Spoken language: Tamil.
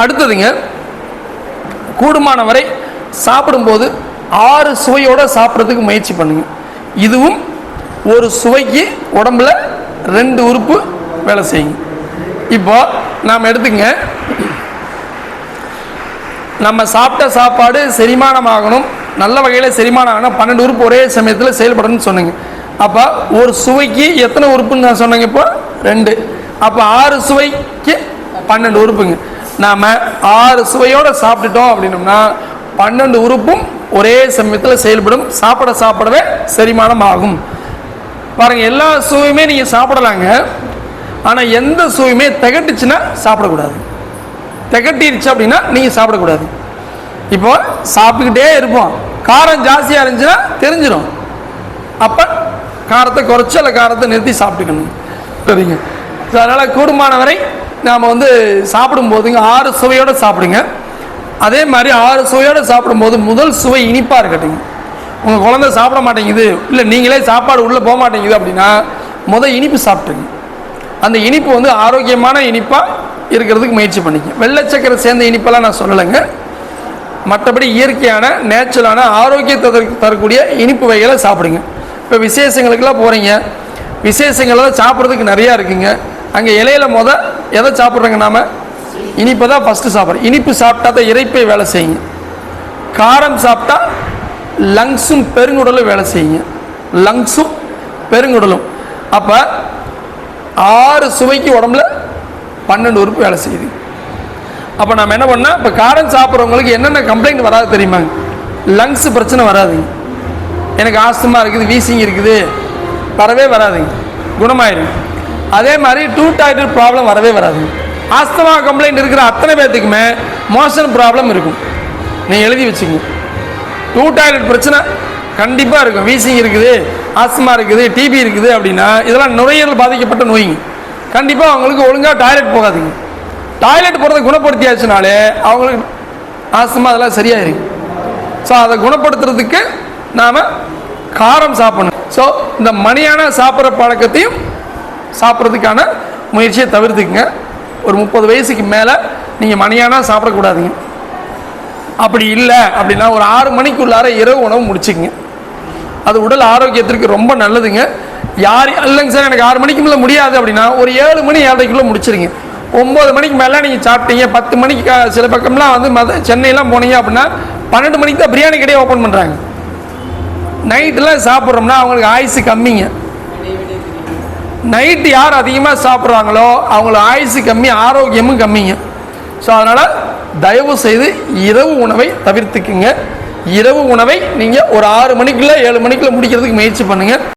அடுத்ததுங்க கூடுமான வரை சாப்பிடும்போது ஆறு சுவையோட சாப்பிட்றதுக்கு முயற்சி பண்ணுங்க. இதுவும் ஒரு சுவைக்கு உடம்புல ரெண்டு உறுப்பு வேலை செய்யுங்க. இப்போ நாம் எடுத்துங்க. நம்ம சாப்பிட்ட சாப்பாடு செரிமானம் ஆகணும் நல்ல வகையில் செரிமானம் ஆகணும் பன்னெண்டு உறுப்பு ஒரே சமயத்தில் செயல்படணும்னு சொன்னீங்க. அப்போ ஒரு சுவைக்கு எத்தனை உறுப்புன்னு நான் சொன்னேங்க இப்போ? ரெண்டு. அப்போ ஆறு சுவைக்கு பன்னெண்டு உறுப்புங்க. நாம் ஆறு சுவையோடு சாப்பிட்டுட்டோம் அப்படின்னோம்னா பன்னெண்டு உறுப்பும் ஒரே சமயத்தில் செயல்படும். சாப்பிட சாப்பிடவே செரிமானம் ஆகும். பாருங்கள் எல்லா சுவையுமே நீங்கள் சாப்பிடலாங்க. ஆனால் எந்த சுவையுமே திகட்டுச்சுன்னா சாப்பிடக்கூடாது. திகட்டிருச்சு அப்படின்னா நீங்கள் சாப்பிடக்கூடாது. இப்போ சாப்பிட்டுக்கிட்டே இருப்போம். காரம் ஜாஸ்தியாக இருந்துச்சுன்னா தெரிஞ்சிடும் அப்போ காரத்தை குறைச்சி அல்ல காரத்தை நிறுத்தி சாப்பிட்டுக்கணும். சரிங்க. ஸோ அதனால் கூடுமான வரை நாம் வந்து சாப்பிடும் போதுங்க ஆறு சுவையோடு சாப்பிடுங்க. அதே மாதிரி ஆறு சுவையோடு சாப்பிடும்போது முதல் சுவை இனிப்பாக இருக்கட்டுங்க. உங்கள் குழந்தை சாப்பிட மாட்டேங்குது இல்லை நீங்களே சாப்பாடு உள்ளே போக மாட்டேங்குது அப்படின்னா முதல் இனிப்பு சாப்பிட்டுங்க. அந்த இனிப்பு வந்து ஆரோக்கியமான இனிப்பாக இருக்கிறதுக்கு முயற்சி பண்ணிக்க வெள்ளை சக்கரை சேர்ந்த இனிப்பெல்லாம் நான் சொல்லலைங்க. மற்றபடி இயற்கையான நேச்சுரலான ஆரோக்கியத்தை தரக்கூடிய இனிப்பு வகைகளை சாப்பிடுங்க. இப்போ விசேஷங்களுக்கெல்லாம் போகிறீங்க விசேஷங்கள்லாம் சாப்பிட்றதுக்கு நிறையா இருக்குங்க. அங்கே இலையில முத எதை சாப்பிட்றோங்க நாம? இனிப்பை தான் ஃபஸ்ட்டு சாப்பிட்றோம். இனிப்பு சாப்பிட்டா தான் இறைப்பை வேலை செய்யுங்க. காரம் சாப்பிட்டா லங்ஸும் பெருங்குடலும் வேலை செய்யுங்க. லங்ஸும் பெருங்குடலும். அப்போ ஆறு சுவைக்கு உடம்புல பன்னெண்டு உறுப்பு வேலை செய்யுது. அப்போ நம்ம என்ன பண்ணால் இப்போ காரம் சாப்பிட்றவங்களுக்கு என்னென்ன கம்ப்ளைண்ட் வராது தெரியுமா? லங்ஸ் பிரச்சனை வராதுங்க. எனக்கு ஆஸ்துமா இருக்குது வீசிங் இருக்குது. வரவே வராதுங்க. குணமாயிருங்க அதே மாதிரி டூ டாய்லெட் ப்ராப்ளம் வரவே வராது. ஆஸ்தமா கம்ப்ளைண்ட் இருக்கிற அத்தனை பேர்த்துக்குமே மோஷன் ப்ராப்ளம் இருக்கும். நீங்கள் எழுதி வச்சுக்கோங்க டூ டாய்லெட் பிரச்சனை கண்டிப்பாக இருக்கும். வீசிங் இருக்குது ஆஸ்துமா இருக்குது டிபி இருக்குது அப்படின்னா இதெல்லாம் நுரையீரல் பாதிக்கப்பட்ட நோய்ங்க. கண்டிப்பாக அவங்களுக்கு ஒழுங்காக டாய்லெட் போகாதுங்க. டாய்லெட் போகிறத குணப்படுத்தியாச்சுனாலே அவங்களுக்கு ஆஸ்துமா அதெல்லாம் சரியாயிருக்கு ஸோ அதை குணப்படுத்துறதுக்கு நாம் காரம் சாப்பிடணும். ஸோ இந்த மணியான சாப்பிட்ற பழக்கத்தையும் சாப்பிட்றதுக்கான முயற்சியை தவிர்த்துக்குங்க. ஒரு முப்பது வயசுக்கு மேலே நீங்கள் மணியானா சாப்பிடக்கூடாதுங்க. அப்படி இல்லை அப்படின்னா ஒரு ஆறு மணிக்குள்ளார இரவு உணவு முடிச்சுக்குங்க. அது உடல் ஆரோக்கியத்திற்கு ரொம்ப நல்லதுங்க. யார் இல்லைங்க சார் எனக்கு ஆறு மணிக்கு மேலே முடியாது அப்படின்னா ஒரு ஏழு மணி ஏழரைக்குள்ளே முடிச்சிருங்க. ஒம்பது மணிக்கு மேலே நீங்கள் சாப்பிட்டீங்க பத்து மணிக்கு சில பக்கம்லாம் வந்து மத சென்னையெல்லாம் போனீங்க அப்படின்னா பன்னெண்டு மணிக்கு தான் பிரியாணி கடையை ஓப்பன் பண்ணுறாங்க நைட்டெலாம் சாப்பிட்றோம்னா அவங்களுக்கு ஆயுசு கம்மிங்க. நைட்டு யார் அதிகமாக சாப்பிட்றாங்களோ அவங்களோட ஆயுசு கம்மி ஆரோக்கியமும் கம்மிங்க. ஸோ அதனால் தயவு செய்து இரவு உணவை தவிர்த்துக்குங்க. இரவு உணவை நீங்கள் ஒரு ஆறு மணிக்குள்ளே ஏழு மணிக்குள்ளே முடிக்கிறதுக்கு முயற்சி பண்ணுங்கள்